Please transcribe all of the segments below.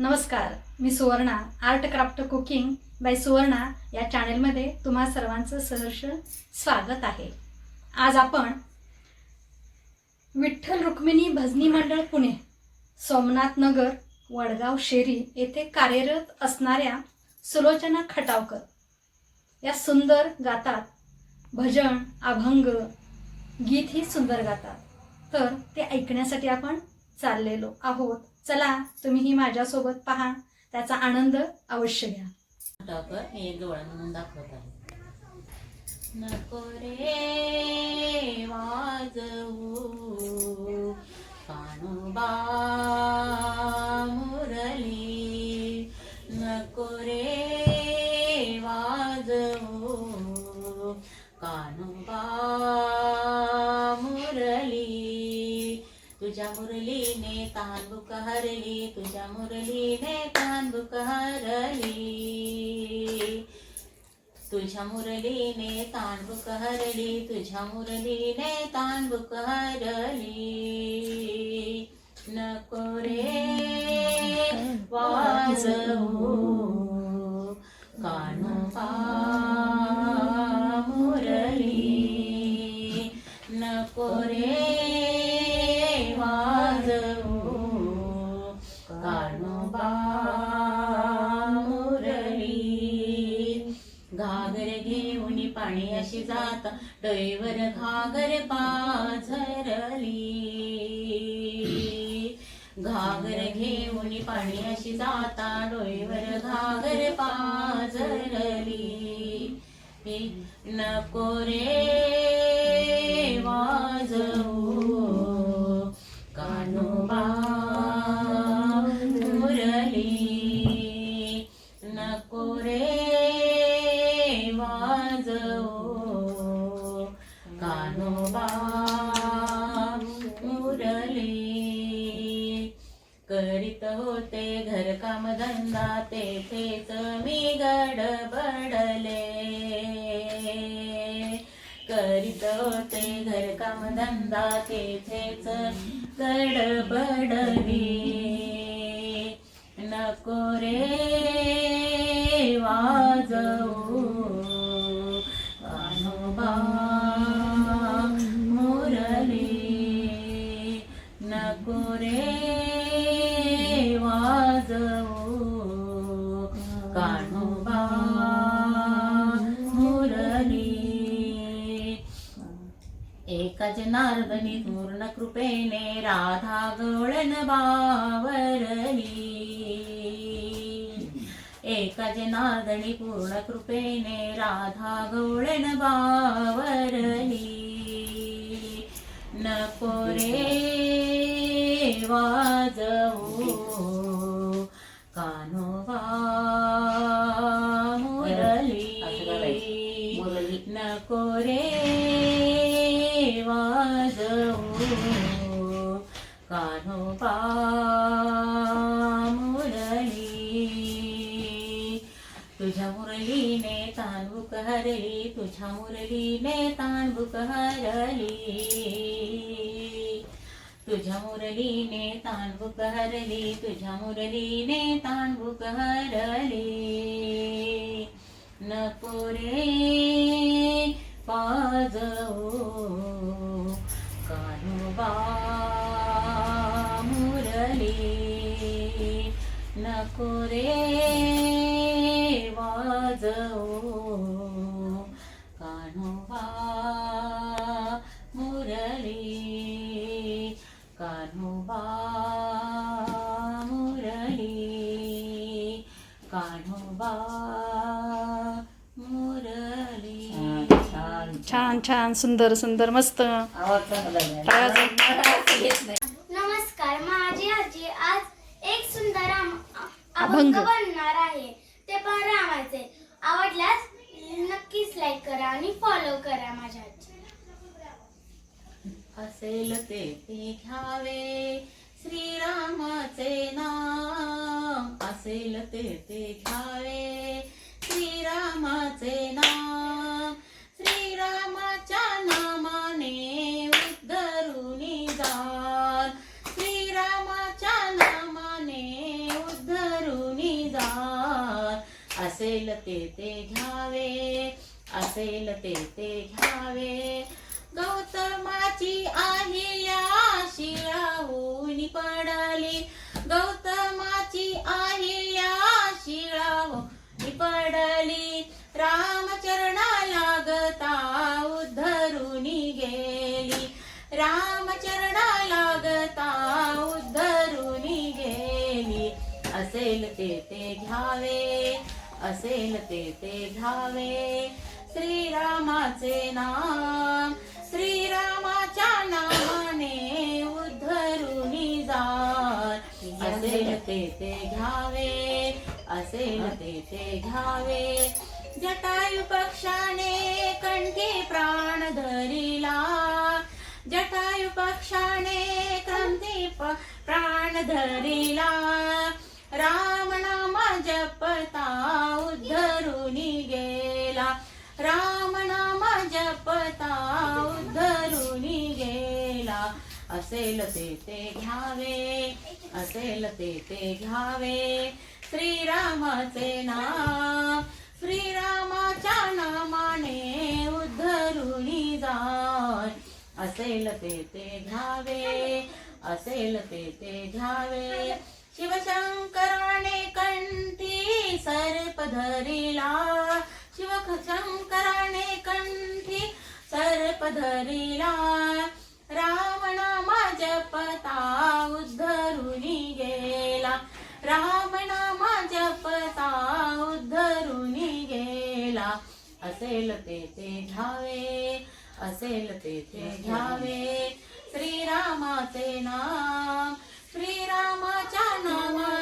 नमस्कार मी Suvarna art craft cooking by Suvarna या चॅनेलमध्ये तुम्हा सर्वांचं सहर्ष स्वागत आहे. आज आपण विठ्ठल रुक्मिणी भजनी मंडळ पुणे सोमनाथ नगर वडगाव शेरी येथे कार्यरत असणाऱ्या सुलोचना खटावकर या सुंदर गातात भजन अभंग गीतही सुंदर गातात. तर ते ऐकण्यासाठी आपण चाललेलो आहोत. चला तुम्हीही माझ्यासोबत पहा. त्याचा आनंद अवश्य घ्या. टाकर मी एक डोळा म्हणून दाखवत आहे. नको रे वाजवू कानोबा तुझ्या मुरलीने तांडुक हरली तुझ्या मुरलीने तांडुक हरली. नको रे वाजवू कानुबा मुरली. नको रे वाजवू कानुबा जाता. डोईवर घागर पाझरली. घागर घेऊन पाणी अशी जाता. डोईवर घागर पाझरली. नको रे. धंदा तेथेच मी गडबडले. करीत होते घरकाम धंदा तेथेच गडबडली. नको रे वाजव. जनार्दनी पूर्ण कृपेने राधा गवळण बावरली एका जनार्दनी पूर्ण कृपेने राधा गवळण बावरली नको रे वाजवू कान्होबा मुरली तुझ्या मुरलीने तांबुक हरली तुझ्या मुरलीने तांबुक हरली तुझ्या मुरलीने तांबुक हरली तुझ्या मुरलीने तांबुक हरली नको रे पाजव रे वाजवू कान्होबा मुरली कान्होबा मुरली कान्होबा मुरली। छान छान सुंदर सुंदर मस्त. टाळ्या वाजव. नमस्कार माझी आजी आज एक सुंदर आम- अभंग. बनणार आहे. ते पण रामाचे. आवडल्यास नक्कीच लाईक करा आणि फॉलो करा माझ्या असेल ते घ्यावे. श्रीरामाचे नाम. असेल ते ते घ्यावे. श्रीरामाचे नाम. श्रीरामाच्या असेल ते ते घ्यावे असेल ते ते घ्यावे. गौतमाची आहे या शिळा होऊन पडाली. गौतमाची आहे या शिळा होऊन पडाली. राम असेल ते ते घ्यावे श्रीरामाचे नाम श्रीरामाच्या नामाने उद्धरून जात. असेल ते ते घ्यावे असेल ते ते घ्यावे जटायू पक्षाने कंठी प्राण धरिला. जटायू पक्षाने कंठी प- प्राण धरिला. राम नामा जपता उद्धरुनी गेला राम नामा जपता उद्धरुनी गेला असेल ते ते घ्यावे असेल ते ते घ्यावे. श्रीरामाचे नाम श्रीरामाच्या नामाने उद्धरून जाय असेल ते ते घ्यावे असेल ते ते घ्यावे. शिवशंकराने कंठी सर्प धरिला. शिवशंकराने कंठी सर्प धरिला. माझ्या जपता उद्धरून गेला. रावण माझ्या जपता उद्धरून गेला. असेल ते ते घ्यावे असेल ते ते घ्यावे श्रीरामाचे नाम श्रीरामाच्या नामा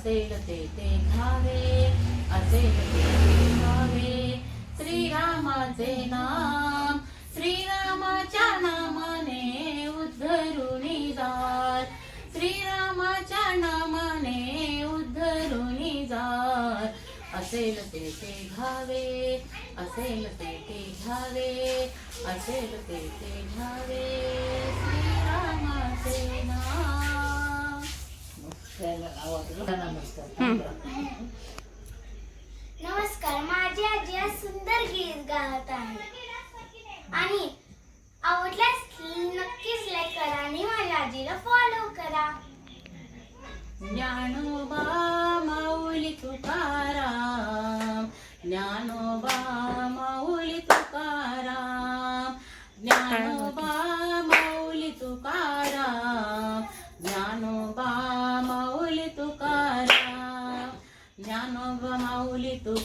असेल ते ते घ्यावे असेल ते ते घ्यावे श्रीरामाचे नाम श्रीरामाच्या नामाने उद्धरून जात श्रीरामाच्या नामाने उद्धरून जात असेल ते ते घ्यावे असेल ते ते घ्यावे असेल ते ते घ्यावे श्रीरामाचे नाम. नमस्कार माझी आजी आज सुंदर गीत गात आहे. आणि आवडल्यास नक्कीच लाईक करा आणि माझ्या आजीला फॉलो करा. ज्ञानोबा माऊली तुकाराम. ज्ञानोबा माऊली तुकाराम. ज्ञानोबा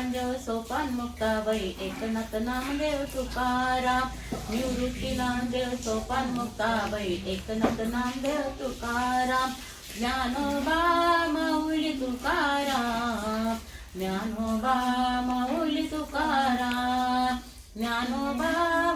पांडव सोपान मुक्ताबाई एकनाथ नामदेव तुकाराम निवृत्ती नामदेव सोपान मुक्ताबाई एकनाथ नामदेव तुकाराम ज्ञानोबा माऊली तुकाराम ज्ञानोबा माऊली तुकाराम ज्ञानोबा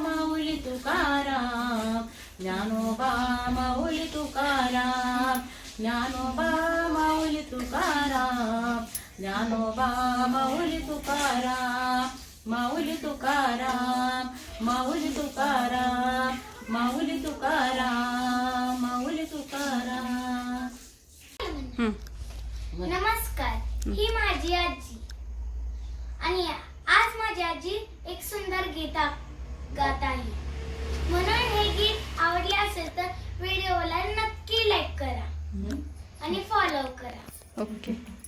माऊली तुकाराम ज्ञानोबा माऊली तुकाराम ज्ञानोबा माऊली तुकाराम ज्ञानोबा माऊली तुकाराम माऊली तुकाराम माऊली तुकाराम माऊली तुकाराम माऊली तुकाराम. नमस्कार. ही माझी आजी. आणि आज माझी आजी एक सुंदर गीत गात आहे. म्हणून हे गीत आवडले असेल तर व्हिडिओला नक्की लाईक करा. आणि फॉलो करा. ओके छान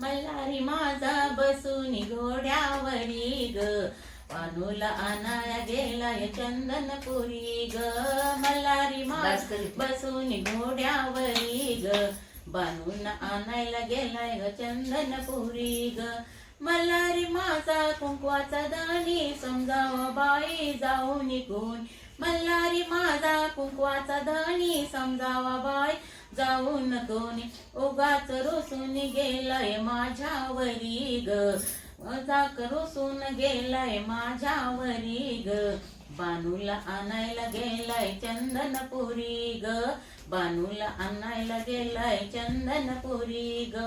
मल्हारी माझा बसून घोड्यावरी ग. पानूला आणाया गेलाय चंदनपुरी ग. मल्हारी माझा बसून घोड्यावरी ग. बानून आणायला गेलाय ग चंदनपुरी ग. मल्हारी माझा कुंकवाचा दाणी समजाव बाई जाऊ निघून मल्हारी माझा कुंकवाचा धनी समजावा बाई जाऊन कोणी उगाच रोसून गेलाय माझ्यावरी ग. मजाक रोसून गेलाय माझ्यावरी ग. बानूला आणायला गेलाय चंदनपुरी ग. बानूला आणायला गेलाय चंदनपुरी ग.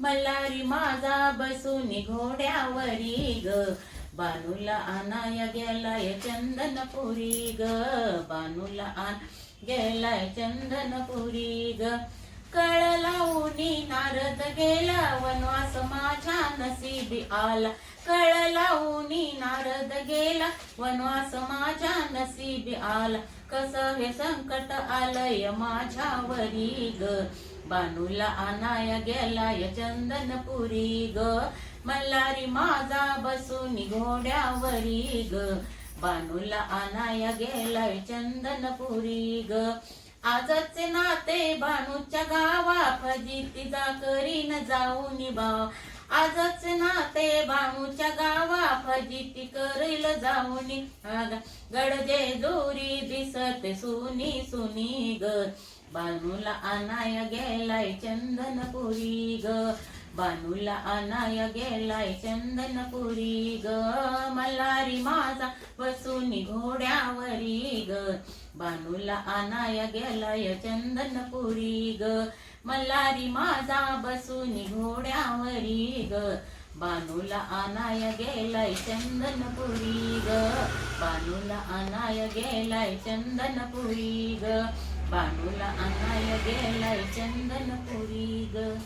मल्हारी माझा बसून घोड्यावरी ग. बानूला आणाया गेलाय चंदनपुरी ग. बानूला आण गेलाय चंदनपुरी ग कळ लावूनी नारद गेला वनवास माझ्या नसीबी आला. कळ लावूनी नारद गेला वनवास माझ्या नसीबी आला. कस हे संकट आलय माझ्यावरी ग बानूला आनाय गेलाय चंदनपुरी ग मल्हारी माझा बसून घोड्यावरी ग बानूला आणाया गेलाय चंदनपुरी ग. आजचे नाते बानूच्या गावा फजितीचा करीन जाऊन भाव आजच नाते बाणूच्या गावा फजिती करील जाऊन गडजे दोरी दिसत सुनी सुनी ग. बानूला आणाया गेलाय चंदनपुरी ग. बानूला अनाय गेलाय चंदनपुरी ग. मल्हारी माझा बसून घोड्यावरी ग. बानूला अनाय गेलाय चंदनपुरी ग. मल्हारी माझा बसून घोड्यावरी ग. बानूला अनाय गेलाय चंदनपुरी ग. बानूला अनाय गेलाय चंदनपुरी ग. बानूला अनाय गेलाय चंदनपुरी ग.